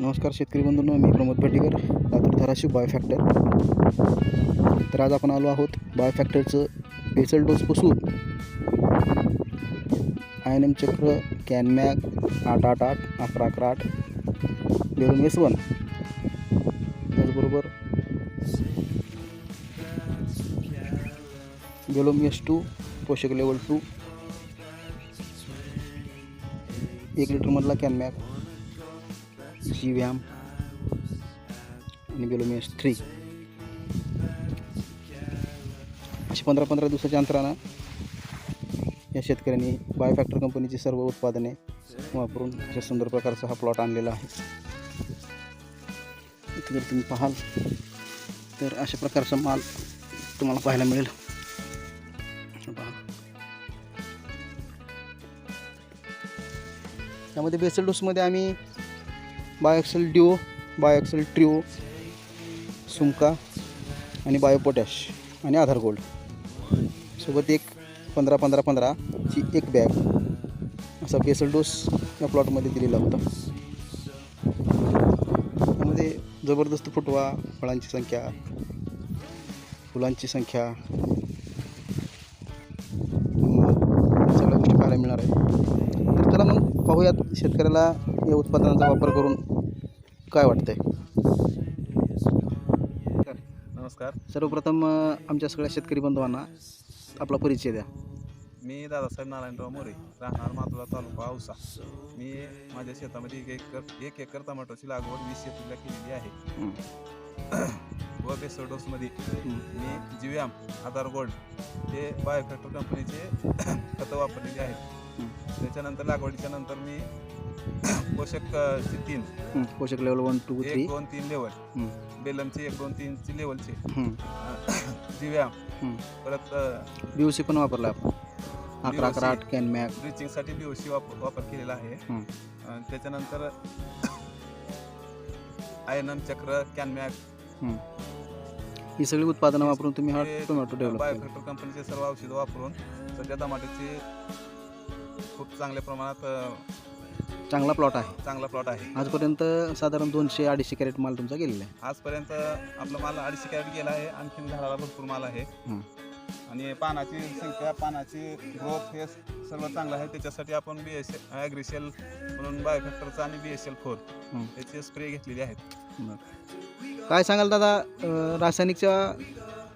नमस्कार शेतकरी बंधूंनो मी प्रमोद भटीकर लातूर धाराशिव बायोफॅक्टर तर आज आपण आलो आहोत बायोफॅक्टरचं बेसल डोसपासून आय एन एम चक्र कॅनमॅग आठ आठ आठ अकरा अकरा आठ बेरून एस वन त्याचबरोबर बेलोम एस टू पोषक लेवल टू एक लिटरमधला कॅनमॅग. जी व्यायाम आणि बेलोमियस थ्री अशी पंधरा पंधरा दिवसाच्या अंतरानं या शेतकऱ्यांनी बायोफॅक्टर कंपनीची सर्व उत्पादने वापरून अशा सुंदर प्रकारचा हा प्लॉट आणलेला आहे. इथे जर तुम्ही पाहाल तर अशा प्रकारचा माल तुम्हाला पाहायला मिळेल. त्यामध्ये बेसल डोसमध्ये आम्ही बायोक्सेल ड्युओ बायोक्सेल ट्रिओ सुमका आणि बायो पोटॅश आणि आधार गोल्ड. सोबत एक पंधरा पंधरा पंधराची एक बॅग असा बेसल डोस या प्लॉटमध्ये दिलेला होता. त्यामध्ये जबरदस्त फुटवा फळांची संख्या फुलांची संख्या सगळ्या गोष्टी पाहायला मिळणार आहे तर चला मग पाहूयात शेतकऱ्याला या उत्पादनाचा वापर करून काय वाटतंय नमस्कार सर्वप्रथम आमच्या सगळ्या शेतकरी बांधवांना आपला परिचय द्या मी दादासाहेब नारायणराव मोरे राहणार मातुरा तालुका औसा मी माझ्या शेतामध्ये एक एकर एक एकर टमाटोची लागवड वीस एप्रिलला केलेली आहे. व बेसोडोसमध्ये. मी जीव्याम आधार गोल्ड हे बायोफॅक्टर कंपनीचे खतं वापरलेली आहेत. त्याच्यानंतर लागवडीच्या नंतर मी पोषक चे तीन हं. पोषक लेवल वन टू थ्री एक दोन तीन लेवल हं. बेलमचे एक दोन तीनचे लेवलचे हं. जीव्याम हं. परत सी पण वापरला आपण अकरा अकरा आठ कॅन मॅग ब्लिचिंगसाठी बी ओ सी वापर वापर केलेला आहे हं. अं, त्याच्यानंतर आय एन एम चक्र कॅनमॅक ही सगळी उत्पादनं वापरून तुम्ही हा टोमॅटो डेव्हलप केला बायोफॅक्टर कंपनीचे सर्व औषधं वापरून सध्या टमाट्याचे खूप चांगल्या प्रमाणात अं, चांगला प्लॉट आहे. चांगला प्लॉट आहे. आजपर्यंत साधारण दोनशे अडीचशे कॅरेट माल तुमचा गेलेला आहे. आजपर्यंत आपला माल अडीचशे कॅरेट गेला आहे. आणखीन झाडाला भरपूर माल आहे. हं. आणि पानाची संख्या पानाची ग्रोथ हे सर्व चांगलं आहे. त्याच्यासाठी आपण बी एस ॲग्रिसेल म्हणून बायोफॅक्टरचा आणि बी एस एल फोर हं. याचे स्प्रे घेतलेले आहेत काय सांगाल दादा अं, रासायनिकच्या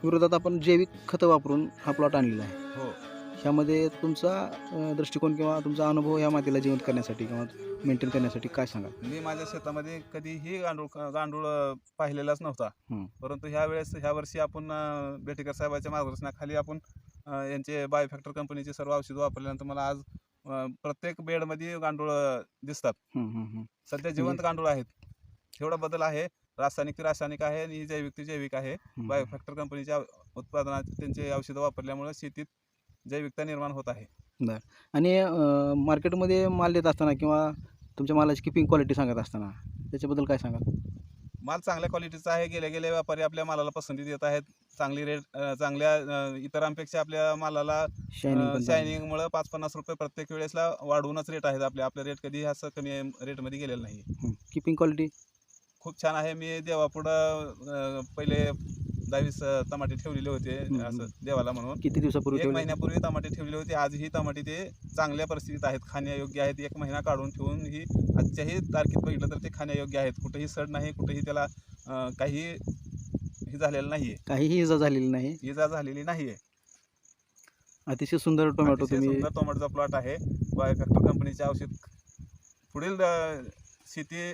विरोधात आपण जैविक खतं वापरून हा प्लॉट आणलेला आहे. ह्यामध्ये तुमचा दृष्टिकोन किंवा तुमचा अनुभव या मातीला जिवंत करण्यासाठी किंवा मेंटेन करण्यासाठी काय सांगाल मी माझ्या शेतामध्ये कधीही गांडूळ गांडूळ पाहिलेलाच नव्हता. परंतु ह्या वेळेस ह्या वर्षी आपण बेटेकर साहेबाच्या मार्गदर्शनाखाली आपण यांचे बायोफॅक्टर कंपनीचे सर्व औषधं वापरल्यानंतर मला आज प्रत्येक बेडमध्ये गांडूळ दिसतात. सध्या जिवंत गांडूळ आहेत एवढा बदल आहे रासायनिक ती रासायनिक आहे आणि ही जैविक ती जैविक आहे. बायोफॅक्टर कंपनीच्या उत्पादनात त्यांचे औषधं वापरल्यामुळे शेतीत जैविकता निर्माण होत आहे. आणि अं, मार्केटमध्ये माल देत असताना किंवा तुमच्या मालाची किपिंग क्वालिटी सांगत असताना त्याच्याबद्दल काय सांगाल? माल चांगल्या क्वालिटीचा आहे गेले गेले व्यापारी आपल्या मालाला पसंती देत आहेत. चांगली रेट अ, चांगल्या अ, इतरांपेक्षा आपल्या मालाला शायनिंग. शायनिंगमुळे पाच पन्नास रुपये प्रत्येक वेळेसला वाढवूनच रेट आहेत आपले. आपले रेट कधी असं कमी रेटमध्ये गेलेलं नाही. Keeping quality? खूप छान आहे. मी देवापुढं अ, पहिले दहावीस टमाटे ठेवलेले होते असं. देवाला म्हणून. किती दिवसापूर्वी एक महिन्यापूर्वी टमाटे ठेवले होते. आजही टमाटे ते चांगल्या परिस्थितीत आहेत. खाण्यायोग्य आहेत. एक महिना काढून ठेवून ही आजच्याही तारखेत बघितलं तर ते खाण्यायोग्य आहेत. कुठेही सड नाही कुठेही त्याला काही हे झालेलं नाही आहे काहीही इजा झालेली नाही. इजा झालेली नाही आहे अतिशय सुंदर टोमॅटो सुंदर टोमॅटोचा प्लॉट आहे. बायोफॅक्टर कंपनीचे औषध पुढील शेती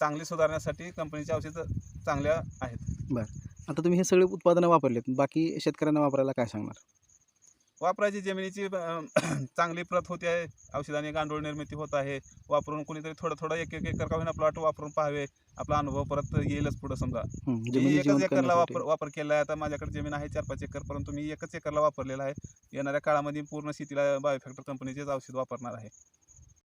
चांगली सुधारण्यासाठी कंपनीचे औषधं चांगल्या आहेत. आता तुम्ही हे सगळे उत्पादनं वापरलेत बाकी शेतकऱ्यांना वापरायला काय सांगणार? वापरायची जमिनीची चांगली प्रत होते आहे औषधाने गांडूळ निर्मिती होत आहे वापरून कोणीतरी थोडं थोडं एक एक एकर का होईना प्लॉट वापरून पाहावे आपला अनुभव परत येईलच पुढं समजा. मी एकच एकरला. वापर वापर केला आहे आता माझ्याकडे जमीन आहे चार पाच एकर परंतु मी एकच एकरला वापरलेला आहे. येणाऱ्या काळामध्ये पूर्ण शेतीला बायोफॅक्टर कंपनीचेच औषध वापरणार आहे.